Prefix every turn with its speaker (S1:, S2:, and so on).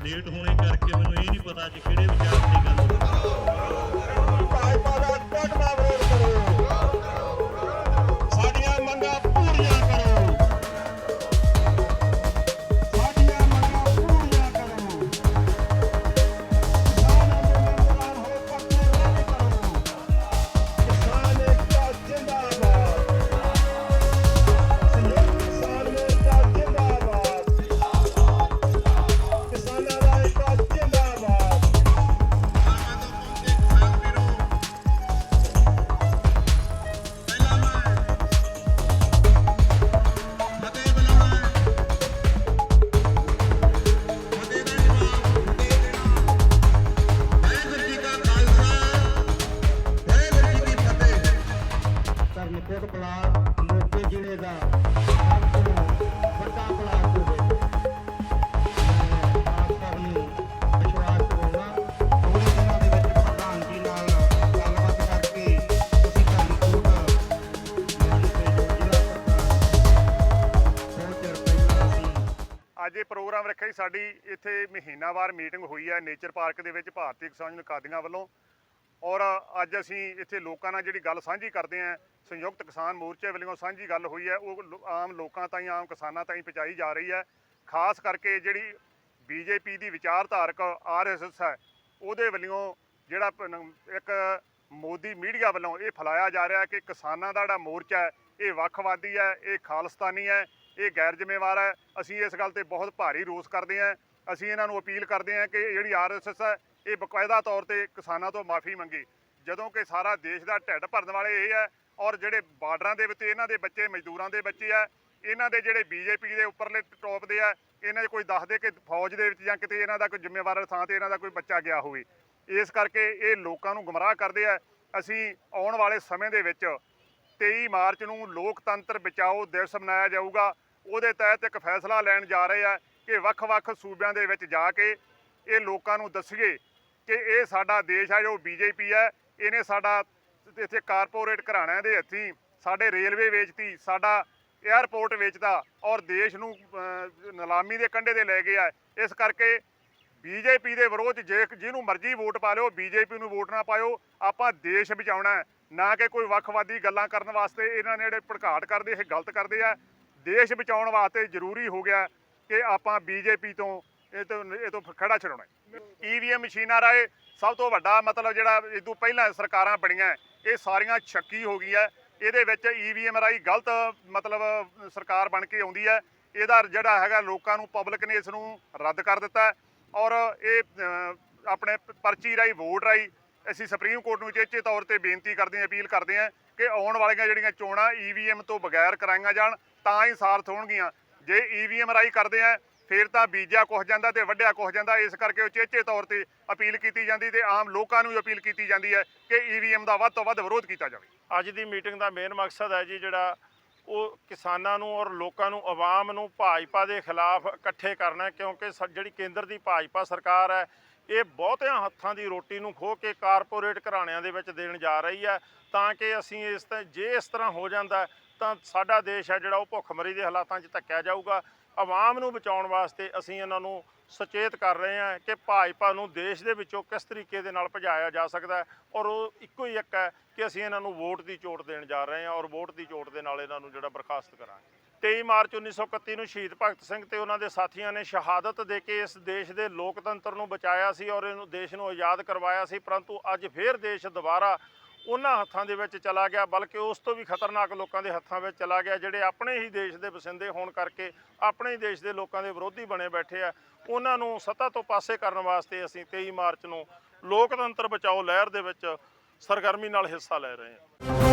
S1: Late ਹੋਣੇ ਕਰਕੇ ਮੈਨੂੰ ਇਹ ਨਹੀਂ ਪਤਾ ਅੱਜ ਕਿਹੜੇ ਵਿਚਾਰ ਦੀ ਗੱਲ
S2: ਧਰਮਕੋਟ ਬਲਾਕ ਮੋਗੇ ਜ਼ਿਲ੍ਹੇ ਦਾ। ਸਭ ਤੋਂ ਵੱਡਾ ਬਲਾਕ ਹੋਵੇ। ਆਪ ਸਭ ਨੂੰ ਵਿਸ਼ਵਾਸ ਦਿਵਾਉਣਾ ਥੋੜੇ ਦਿਨਾਂ ਦੇ ਵਿੱਚ ਪ੍ਰਧਾਨ ਜੀ ਨਾਲ ਗੱਲਬਾਤ ਕਰਕੇ ਤੁਸੀਂ ਧਰਮਕੋਟ ਮਾਨ ਤੇ ਜ਼ਿਲ੍ਹਾ ਪ੍ਰਧਾਨ ਬਹੁਤ ਚਿਰ ਪਹਿਲਾਂ ਅਸੀਂ
S3: ਅੱਜ ਇਹ ਪ੍ਰੋਗਰਾਮ ਰੱਖਿਆ ਜੀ, ਸਾਡੀ ਇੱਥੇ ਮਹੀਨਾਵਾਰ ਮੀਟਿੰਗ ਹੋਈ ਹੈ ਨੇਚਰ ਪਾਰਕ ਦੇ ਵਿੱਚ ਭਾਰਤੀ ਕਿਸਾਨ ਯੂਨੀਅਨ ਕਾਦੀਆਂ ਵੱਲੋਂ। ਔਰ ਅੱਜ ਅਸੀਂ ਇੱਥੇ ਲੋਕਾਂ ਨਾਲ ਜਿਹੜੀ ਗੱਲ ਸਾਂਝੀ ਕਰਦੇ ਆਂ ਸੰਯੁਕਤ ਕਿਸਾਨ ਮੋਰਚੇ ਵੱਲੋਂ ਸਾਂਝੀ ਗੱਲ ਹੋਈ ਹੈ, ਉਹ ਲੋ- ਆਮ ਲੋਕਾਂ ਤਾਈਂ, ਆਮ ਕਿਸਾਨਾਂ ਤਾਈਂ ਪਹੁੰਚਾਈ ਜਾ ਰਹੀ ਹੈ। ਖਾਸ ਕਰਕੇ ਜਿਹੜੀ ਬੀਜੇਪੀ ਦੀ ਵਿਚਾਰਧਾਰਕ ਆਰਐਸਐਸ ਹੈ, ਉਹਦੇ ਵੱਲੋਂ ਜਿਹੜਾ ਇੱਕ ਮੋਦੀ ਮੀਡੀਆ ਵੱਲੋਂ ਇਹ ਫੈਲਾਇਆ ਜਾ ਰਿਹਾ ਕਿ ਕਿਸਾਨਾਂ ਦਾ ਜਿਹੜਾ ਮੋਰਚਾ ਹੈ, ਇਹ ਵੱਖਵਾਦੀ ਹੈ, ਇਹ ਖਾਲਿਸਤਾਨੀ ਹੈ, ਇਹ ਗੈਰ ਜ਼ਿੰਮੇਵਾਰ ਹੈ। ਅਸੀਂ ਇਸ ਗੱਲ ਤੇ ਬਹੁਤ ਭਾਰੀ ਰੋਸ ਕਰਦੇ ਹਾਂ। ਅਸੀਂ ਇਹਨਾਂ ਨੂੰ ਅਪੀਲ ਕਰਦੇ ਹਾਂ ਕਿ ਇਹ ਜਿਹੜੀ ਆਰਐਸਐਸ ਹੈ ਇਹ ਬਕਾਇਦਾ ਤੌਰ ਤੇ ਕਿਸਾਨਾਂ ਤੋਂ ਮਾਫੀ ਮੰਗੇ। ਜਦੋਂ ਕਿ ਸਾਰਾ ਦੇਸ਼ ਦਾ ਢਿੱਡ ਭਰਨ ਵਾਲੇ ਇਹ ਹੈ ਔਰ ਜਿਹੜੇ ਬਾਰਡਰਾਂ ਦੇ ਵਿੱਚ, ਇਹਨਾਂ ਦੇ ਬੱਚੇ, ਮਜ਼ਦੂਰਾਂ ਦੇ ਬੱਚੇ ਆ, ਇਹਨਾਂ ਦੇ ਜਿਹੜੇ ਬੀਜੇਪੀ ਦੇ ਉੱਪਰਲੇ ਟੌਪ ਦੇ ਆ, ਇਹਨਾਂ ਦੇ ਕੋਈ ਦੱਸਦੇ ਕਿ ਫੌਜ ਦੇ ਵਿੱਚ ਜਾਂ ਕਿਤੇ ਇਹਨਾਂ ਦਾ ਕੋਈ ਜ਼ਿੰਮੇਵਾਰ ਥਾਂ ਤੇ ਇਹਨਾਂ ਦਾ ਕੋਈ ਬੱਚਾ ਗਿਆ ਹੋਵੇ। ਇਸ ਕਰਕੇ ਇਹ ਲੋਕਾਂ ਨੂੰ ਗੁੰਮਰਾਹ ਕਰਦੇ ਆ। ਅਸੀਂ ਆਉਣ ਵਾਲੇ ਸਮੇਂ ਦੇ ਵਿੱਚ 23 ਮਾਰਚ ਨੂੰ ਲੋਕਤੰਤਰ ਬਚਾਓ ਦਿਵਸ ਮਨਾਇਆ ਜਾਊਗਾ। ਉਹਦੇ ਤਹਿਤ ਇੱਕ ਫੈਸਲਾ ਲੈਣ ਜਾ ਰਹੇ ਆ ਕਿ ਵੱਖ-ਵੱਖ ਸੂਬਿਆਂ ਦੇ ਵਿੱਚ ਜਾ ਕੇ ਇਹ ਲੋਕਾਂ ਨੂੰ ਦੱਸੀਏ ਕਿ ਇਹ ਸਾਡਾ ਦੇਸ਼ ਹੈ ਜੋ ਬੀਜੇਪੀ ਹੈ ਇਹਨੇ ਸਾਡਾ ਇੱਥੇ ਕਾਰਪੋਰੇਟ ਘਰਾਣਿਆਂ ਦੇ ਹੱਥੀਂ ਸਾਡੇ ਰੇਲਵੇ ਵੇਚਤੀ, ਸਾਡਾ 에ਅਰਪੋਰਟ ਵੇਚਦਾ ਔਰ ਦੇਸ਼ ਨੂੰ ਨਿਲਾਮੀ ਦੇ ਕੰਢੇ ਤੇ ਲੈ ਗਿਆ ਇਸ ਕਰਕੇ ਬੀਜੇਪੀ ਦੇ ਵਿਰੋਧ ਜੇ ਜਿਹਨੂੰ ਮਰਜ਼ੀ ਵੋਟ ਪਾ ਲਿਓ, ਬੀਜੇਪੀ ਨੂੰ ਵੋਟ ਨਾ ਪਾਇਓ, ਆਪਾਂ ਦੇਸ਼ ਬਚਾਉਣਾ ਨਾ ਕਿ ਕੋਈ ਵੱਖਵਾਦੀ ਗੱਲਾਂ ਕਰਨ ਵਾਸਤੇ ਇਹਨਾਂ ਨੇ ਜਿਹੜੇ ਭੜਕਾਟ ਕਰਦੇ, ਇਹ ਗਲਤ ਕਰਦੇ ਆ। ਦੇਸ਼ ਬਚਾਉਣ ਵਾਸਤੇ ਜ਼ਰੂਰੀ ਹੋ ਗਿਆ ਕਿ ਆਪਾਂ ਬੀਜੇਪੀ ਤੋਂ ਇਹ ਤੋਂ ਇਹ ਤੋਂ ਖੜਾ ਛਡਾਉਣਾ ਈਵੀਐਮ ਮਸ਼ੀਨਾਂ ਰਾਏ ਸਭ ਤੋਂ ਵੱਡਾ ਮਤਲਬ ਜਿਹੜਾ ਇਹ ਤੋਂ ਪਹਿਲਾਂ ਸਰਕਾਰਾਂ ਬਣੀਆਂ ਇਹ ਸਾਰੀਆਂ ਸ਼ੱਕੀ ਹੋ ਗਈਆਂ। ਇਹਦੇ ਵਿੱਚ ਈਵੀਐਮ ਰਾਈ ਗਲਤ ਮਤਲਬ ਸਰਕਾਰ ਬਣ ਕੇ ਆਉਂਦੀ ਹੈ। ਇਹਦਾ ਜਿਹੜਾ ਹੈਗਾ ਲੋਕਾਂ ਨੂੰ ਪਬਲਿਕ ਨੇ ਇਸ ਨੂੰ ਰੱਦ ਕਰ ਦਿੱਤਾ ਔਰ ਇਹ ਆਪਣੇ ਪਰਚੀ ਰਾਈ ਵੋਟ ਰਾਈ ਅਸੀਂ ਸੁਪਰੀਮ ਕੋਰਟ ਨੂੰ ਚੇਚੇ ਤੌਰ ਤੇ ਬੇਨਤੀ ਕਰਦੇ ਹਾਂ, ਅਪੀਲ ਕਰਦੇ ਹਾਂ ਕਿ ਆਉਣ ਵਾਲੀਆਂ ਜਿਹੜੀਆਂ ਚੋਣਾਂ ਈਵੀਐਮ ਤੋਂ ਬਗੈਰ ਕਰਾਈਆਂ ਜਾਣ, ਤਾਂ ਹੀ ਸਾਰਥ ਹੋਣਗੀਆਂ। ਜੇ ਈਵੀਐਮ ਰਾਈ ਕਰਦੇ ਆ ਫਿਰ ਤਾਂ ਬੀਜਿਆ ਕੁਝ ਜਾਂਦਾ ਤੇ ਵੱਢਿਆ ਕੁਝ ਜਾਂਦਾ, ਇਸ ਕਰਕੇ ਉਚੇਚੇ ਤੌਰ ਤੇ ਅਪੀਲ ਕੀਤੀ ਜਾਂਦੀ ਤੇ ਆਮ ਲੋਕਾਂ ਨੂੰ ਵੀ ਅਪੀਲ ਕੀਤੀ ਜਾਂਦੀ ਹੈ ਕਿ ਈਵੀਐਮ ਦਾ ਵੱਧ ਤੋਂ ਵੱਧ ਵਿਰੋਧ ਕੀਤਾ ਜਾਵੇ।
S4: ਅੱਜ ਦੀ ਮੀਟਿੰਗ ਦਾ ਮੇਨ ਮਕਸਦ ਹੈ ਜੀ ਜਿਹੜਾ ਉਹ ਕਿਸਾਨਾਂ ਨੂੰ ਔਰ ਲੋਕਾਂ ਨੂੰ, ਆਵਾਮ ਨੂੰ ਭਾਜਪਾ ਦੇ ਖਿਲਾਫ ਇਕੱਠੇ ਕਰਨਾ ਕਿਉਂਕਿ ਸ- ਜਿਹੜੀ ਕੇਂਦਰ ਦੀ ਭਾਜਪਾ ਸਰਕਾਰ ਹੈ, ਇਹ ਬਹੁਤਿਆਂ ਹੱਥਾਂ ਦੀ ਰੋਟੀ ਨੂੰ ਖੋ ਕੇ ਕਾਰਪੋਰੇਟ ਘਰਾਣਿਆਂ ਦੇ ਵਿੱਚ ਦੇਣ ਜਾ ਰਹੀ ਹੈ, ਤਾਂ ਕਿ ਅਸੀਂ ਇਸ ਤੇ, ਜੇ ਇਸ ਤਰ੍ਹਾਂ ਹੋ ਜਾਂਦਾ ਤਾਂ ਸਾਡਾ ਦੇਸ਼ ਹੈ ਜਿਹੜਾ ਉਹ ਭੁੱਖਮਰੀ ਦੇ ਹਾਲਾਤਾਂ 'ਚ ਧੱਕਿਆ ਜਾਊਗਾ। ਆਵਾਮ ਨੂੰ ਬਚਾਉਣ ਵਾਸਤੇ ਅਸੀਂ ਇਹਨਾਂ ਨੂੰ ਸੁਚੇਤ ਕਰ ਰਹੇ ਹਾਂ ਕਿ ਭਾਜਪਾ ਨੂੰ ਦੇਸ਼ ਦੇ ਵਿੱਚੋਂ ਕਿਸ ਤਰੀਕੇ ਦੇ ਨਾਲ ਭਜਾਇਆ ਜਾ ਸਕਦਾ ਔਰ ਉਹ ਇੱਕੋ ਹੀ ਇੱਕ ਹੈ ਕਿ ਅਸੀਂ ਇਹਨਾਂ ਨੂੰ ਵੋਟ ਦੀ ਚੋਟ ਦੇਣ ਜਾ ਰਹੇ ਹਾਂ ਔਰ ਵੋਟ ਦੀ ਚੋਟ ਦੇ ਨਾਲ ਇਹਨਾਂ ਨੂੰ ਜਿਹੜਾ ਬਰਖਾਸਤ ਕਰਾਂਗੇ। 23 ਮਾਰਚ 1931 ਨੂੰ ਸ਼ਹੀਦ ਭਗਤ ਸਿੰਘ ਤੇ ਉਹਨਾਂ ਦੇ ਸਾਥੀਆਂ ਨੇ ਸ਼ਹਾਦਤ ਦੇ ਕੇ ਇਸ ਦੇਸ਼ ਦੇ ਲੋਕਤੰਤਰ ਨੂੰ ਬਚਾਇਆ ਸੀ ਔਰ ਇਹਨੂੰ ਦੇਸ਼ ਨੂੰ ਆਜ਼ਾਦ ਕਰਵਾਇਆ ਸੀ, ਪਰੰਤੂ ਅੱਜ ਫੇਰ ਦੇਸ਼ ਦੁਬਾਰਾ ਉਹਨਾਂ ਹੱਥਾਂ ਦੇ ਵਿੱਚ ਚਲਾ ਗਿਆ, ਬਲਕਿ ਉਸ ਤੋਂ ਵੀ ਖਤਰਨਾਕ ਲੋਕਾਂ ਦੇ ਹੱਥਾਂ ਵਿੱਚ ਚਲਾ ਗਿਆ, ਜਿਹੜੇ ਆਪਣੇ ਹੀ ਦੇਸ਼ ਦੇ ਵਸਿੰਦੇ ਹੋਣ ਕਰਕੇ ਆਪਣੇ ਹੀ ਦੇਸ਼ ਦੇ ਲੋਕਾਂ ਦੇ ਵਿਰੋਧੀ ਬਣੇ ਬੈਠੇ ਆ। ਉਹਨਾਂ ਨੂੰ ਸੱਤਾ ਤੋਂ ਪਾਸੇ ਕਰਨ ਵਾਸਤੇ ਅਸੀਂ 23 ਮਾਰਚ ਨੂੰ ਲੋਕਤੰਤਰ ਬਚਾਓ ਲਹਿਰ ਦੇ ਵਿੱਚ ਸਰਗਰਮੀ ਨਾਲ ਹਿੱਸਾ ਲੈ ਰਹੇ ਹਾਂ।